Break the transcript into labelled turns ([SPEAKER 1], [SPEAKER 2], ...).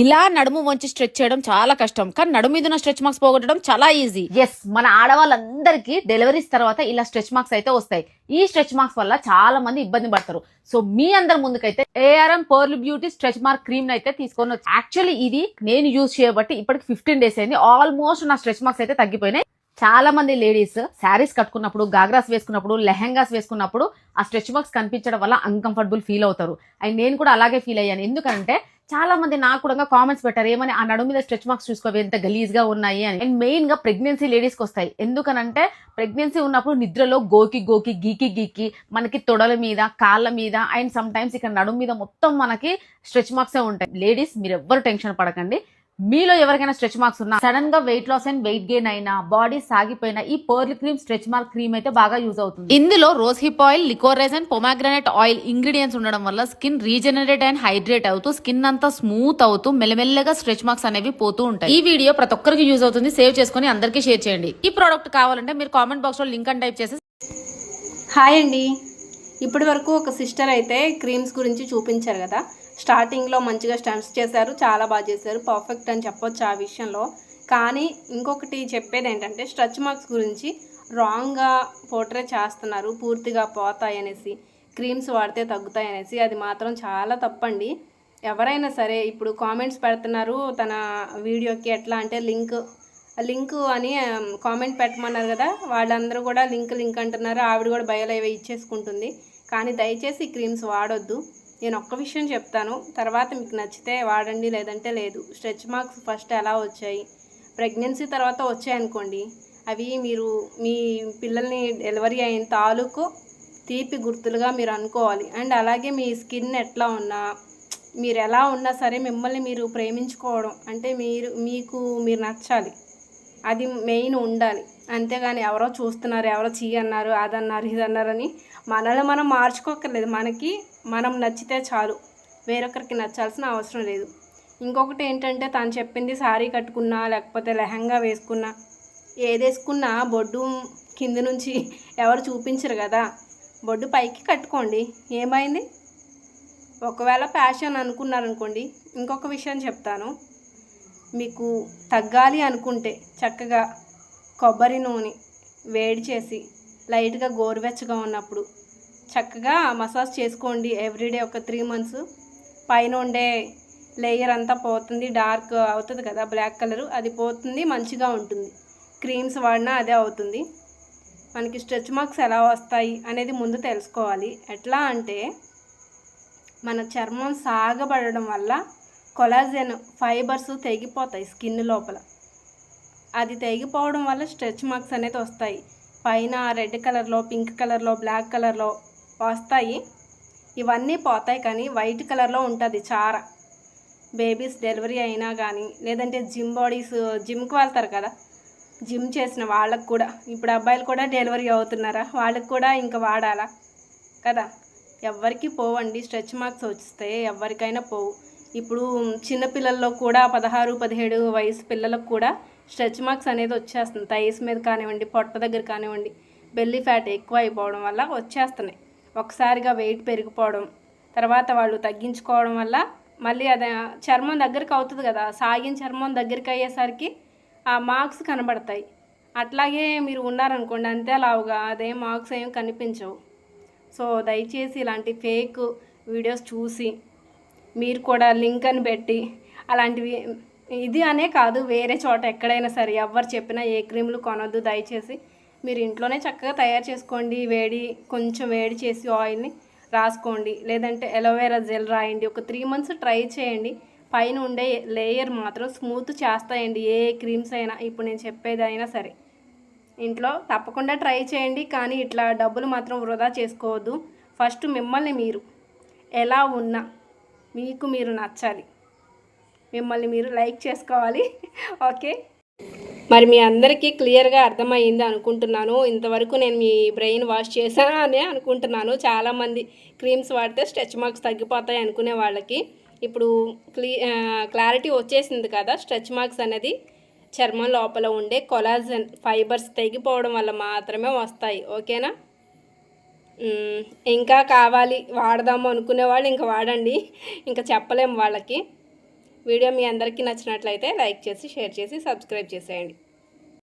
[SPEAKER 1] ఇలా నడుము వంచి స్ట్రెచ్ చేయడం చాలా కష్టం. కానీ నడుము మీద ఉన్న స్ట్రెచ్ మార్క్స్ పోగొట్టడం చాలా ఈజీ.
[SPEAKER 2] ఎస్ మన ఆడవాళ్ళందరికీ డెలివరీస్ తర్వాత ఇలా స్ట్రెచ్ మార్క్స్ అయితే వస్తాయి. ఈ స్ట్రెచ్ మార్క్స్ వల్ల చాలా మంది ఇబ్బంది పడతారు. సో మీ అందరి ముందుకైతే ARM pearl beauty stretch mark cream అయితే తీసుకొని వచ్చి యాక్చువల్లీ ఇది నేను యూజ్ చేయబట్టి ఇప్పటికి ఫిఫ్టీన్ డేస్ అయింది. ఆల్మోస్ట్ నా స్ట్రెచ్ మార్క్స్ అయితే తగ్గిపోయినాయి. చాలా మంది లేడీస్ శారీస్ కట్టుకున్నప్పుడు గాగ్రాస్ వేసుకున్నప్పుడు లెహంగాస్ వేసుకున్నప్పుడు ఆ స్ట్రెచ్ మార్క్స్ కనిపించడం వల్ల అన్కంఫర్టబుల్ ఫీల్ అవుతారు. అండ్ నేను కూడా అలాగే ఫీల్ అయ్యాను. ఎందుకంటే చాలా మంది నాకు కూడా కామెంట్స్ పెట్టారు ఏమని? ఆ నడుము మీద స్ట్రెచ్ మార్క్స్ చూసుకోవి ఎంత గలీజ్గా ఉన్నాయి? అని. అండ్ మెయిన్గా ప్రెగ్నెన్సీ లేడీస్కి వస్తాయి. ఎందుకనంటే ప్రెగ్నెన్సీ ఉన్నప్పుడు నిద్రలో గోకి గోకి గీకి గీకి మనకి తొడల మీద కాళ్ళ మీద అండ్ సమ్ టైమ్స్ ఇక్కడ నడుము మీద మొత్తం మనకి స్ట్రెచ్ మార్క్సే ఉంటాయి. లేడీస్ మీరు ఎవ్వరు టెన్షన్ పడకండి. మీలో ఎవరికైనా స్ట్రెచ్ మార్క్స్ ఉన్నా సడన్గా weight loss and weight gain అయినా బాడీ సాగిపోయినా ఈ pearl cream stretch mark cream అయితే బాగా యూజ్ అవుతుంది.
[SPEAKER 1] ఇందులో rose hip oil liquorice and pomegranate oil ingredients ఉండడం వల్ల స్కిన్ రీజనరేట్ అండ్ హైడ్రేట్ అవుతూ స్కిన్ అంతా స్మూత్ అవుతూ మెల్లమెల్లగా స్ట్రెచ్ మార్క్స్ అనేవి పోతూ ఉంటాయి. ఈ వీడియో ప్రతి ఒక్కరికి యూజ్ అవుతుంది. సేవ్ చేసుకుని అందరికీ షేర్ చేయండి. ఈ ప్రోడక్ట్ కావాలంటే మీరు కామెంట్ బాక్స్లో లింక్ అని టైప్ చేసి
[SPEAKER 3] హాయ్ అండి. ఇప్పటి వరకు ఒక సిస్టర్ అయితే క్రీమ్స్ గురించి చూపించారు కదా. స్టార్టింగ్లో మంచిగా స్టన్స్ చేశారు చాలా బాగా చేశారు పర్ఫెక్ట్ అని చెప్పొచ్చు ఆ విషయంలో. కానీ ఇంకొకటి చెప్పేది ఏంటంటే స్ట్రెచ్ మార్క్స్ గురించి రాంగ్గా పోర్ట్రే చేస్తున్నారు పూర్తిగా పోతాయి అనేసి క్రీమ్స్ వాడితే తగ్గుతాయి అనేసి అది మాత్రం చాలా తప్పండి. ఎవరైనా సరే ఇప్పుడు కామెంట్స్ పెడుతున్నారు తన వీడియోకి ఎట్లా అంటే లింక్ లింక్ అని కామెంట్ పెట్టమన్నారు కదా వాళ్ళందరూ కూడా లింక్ లింక్ అంటున్నారు ఆవిడ కూడా బయలు అవి ఇచ్చేసుకుంటుంది. కానీ దయచేసి క్రీమ్స్ వాడొద్దు. నేను ఒక్క విషయం చెప్తాను. తర్వాత మీకు నచ్చితే వాడండి లేదంటే లేదు. స్ట్రెచ్ మార్క్స్ ఫస్ట్ ఎలా వచ్చాయి? ప్రెగ్నెన్సీ తర్వాత వచ్చాయనుకోండి అవి మీరు మీ పిల్లల్ని డెలివరీ అయిన తాలూకు తీపి గుర్తులుగా మీరు అనుకోవాలి. అండ్ అలాగే మీ స్కిన్ ఎట్లా ఉన్నా మీరు ఎలా ఉన్నా సరే మిమ్మల్ని మీరు ప్రేమించుకోవడం అంటే మీరు మీకు మీరు నచ్చాలి. అది మెయిన్ ఉండాలి. అంతేగాని ఎవరో చూస్తున్నారు ఎవరో చీ అన్నారు అదన్నారు ఇది అన్నారని మనల్ని మనం మార్చుకోకర్లేదు మనకి మనం నచ్చితే చాలు. వేరొకరికి నచ్చాల్సిన అవసరం లేదు. ఇంకొకటి ఏంటంటే తను చెప్పింది శారీ కట్టుకున్నా లేకపోతే లెహంగా వేసుకున్నా ఏది వేసుకున్నా బొడ్డు కింద నుంచి ఎవరు చూపించరు కదా. బొడ్డు పైకి కట్టుకోండి. ఏమైంది? ఒకవేళ ప్యాషన్ అనుకున్నారనుకోండి ఇంకొక విషయం చెప్తాను. మీకు తగ్గాలి అనుకుంటే చక్కగా కొబ్బరి నూనె వేడి చేసి లైట్గా గోరువెచ్చగా ఉన్నప్పుడు చక్కగా మసాజ్ చేసుకోండి ఎవ్రీడే ఒక త్రీ మంత్స్. పైన ఉండే లేయర్ అంతా పోతుంది డార్క్ అవుతుంది కదా బ్లాక్ కలర్ అది పోతుంది మంచిగా ఉంటుంది. క్రీమ్స్ వాడినా అదే అవుతుంది. మనకి స్ట్రెచ్ మార్క్స్ ఎలా వస్తాయి అనేది ముందు తెలుసుకోవాలి. ఎట్లా అంటే మన చర్మం సాగబడడం వల్ల కొలాజెన్ ఫైబర్స్ తెగిపోతాయి స్కిన్ లోపల. అది తెగిపోవడం వల్ల స్ట్రెచ్ మార్క్స్ అనేది వస్తాయి. పైన రెడ్ కలర్లో పింక్ కలర్లో బ్లాక్ కలర్లో వస్తాయి. ఇవన్నీ పోతాయి కానీ వైట్ కలర్లో ఉంటుంది చార. బేబీస్ డెలివరీ అయినా కానీ లేదంటే జిమ్ బాడీస్ జిమ్కి వెళ్తారు కదా జిమ్ చేసిన వాళ్ళకు కూడా. ఇప్పుడు అబ్బాయిలు కూడా డెలివరీ అవుతున్నారా? వాళ్ళకి కూడా ఇంకా వాడాలా? కదా ఎవరికి పోవండి. స్ట్రెచ్ మార్క్స్ వస్తే ఎవరికైనా పోవు. ఇప్పుడు చిన్నపిల్లల్లో కూడా పదహారు పదిహేడు వయసు పిల్లలకు కూడా స్ట్రెచ్ మార్క్స్ అనేది వచ్చేస్తుంది. థైస్ మీద కానివ్వండి పొట్ట దగ్గర కానివ్వండి బెల్లీ ఫ్యాట్ ఎక్కువ అయిపోవడం వల్ల వచ్చేస్తున్నాయి. ఒకసారిగా వెయిట్ పెరిగిపోవడం తర్వాత వాళ్ళు తగ్గించుకోవడం వల్ల మళ్ళీ అది చర్మం దగ్గరికి అవుతుంది కదా సాగిన చర్మం దగ్గరికి అయ్యేసరికి ఆ మార్క్స్ కనబడతాయి. అట్లాగే మీరు ఉన్నారనుకోండి అంతే లావుగా అదే మార్క్స్ ఏం కనిపించవు. సో దయచేసి ఇలాంటి ఫేక్ వీడియోస్ చూసి మీరు కూడా లింక్ అని పెట్టి అలాంటివి ఇది అనే కాదు వేరే చోట ఎక్కడైనా సరే ఎవరు చెప్పినా ఏ క్రీములు కొనొద్దు దయచేసి మీరు ఇంట్లోనే చక్కగా తయారు చేసుకోండి వేడి కొంచెం వేడి చేసి ఆయిల్ని రాసుకోండి. లేదంటే ఎలోవేరా జెల్ రాయండి ఒక త్రీ మంత్స్ ట్రై చేయండి. పైన ఉండే లేయర్ మాత్రం స్మూత్ చేస్తాయండి ఏ క్రీమ్స్ అయినా. ఇప్పుడు నేను చెప్పేదైనా సరే ఇంట్లో తప్పకుండా ట్రై చేయండి కానీ ఇట్లా డబ్బులు మాత్రం వృధా చేసుకోవద్దు. ఫస్ట్ మిమ్మల్ని మీరు ఎలా ఉన్నా మీకు మీరు నచ్చాలి. మిమ్మల్ని మీరు లైక్ చేసుకోవాలి. ఓకే? మరి మీ అందరికీ క్లియర్గా అర్థమైంది అనుకుంటున్నాను. ఇంతవరకు నేను మీ బ్రెయిన్ వాష్ చేశాను అనే అనుకుంటున్నాను. చాలామంది క్రీమ్స్ వాడితే స్ట్రెచ్ మార్క్స్ తగ్గిపోతాయి అనుకునే వాళ్ళకి. ఇప్పుడు క్లీ క్లారిటీ వచ్చేసింది కదా. స్ట్రెచ్ మార్క్స్ అనేది చర్మం లోపల ఉండే కొలాజన్ ఫైబర్స్ తెగిపోవడం వల్ల మాత్రమే వస్తాయి. ఓకేనా? ఇంకా కావాలి వాడదాము అనుకునే వాళ్ళు ఇంకా వాడండి. ఇంకా చెప్పలేము వాళ్ళకి. వీడియో మీ అందరికీ నచ్చినట్లయితే లైక్ చేసి షేర్ చేసి సబ్స్క్రైబ్ చేసేయండి.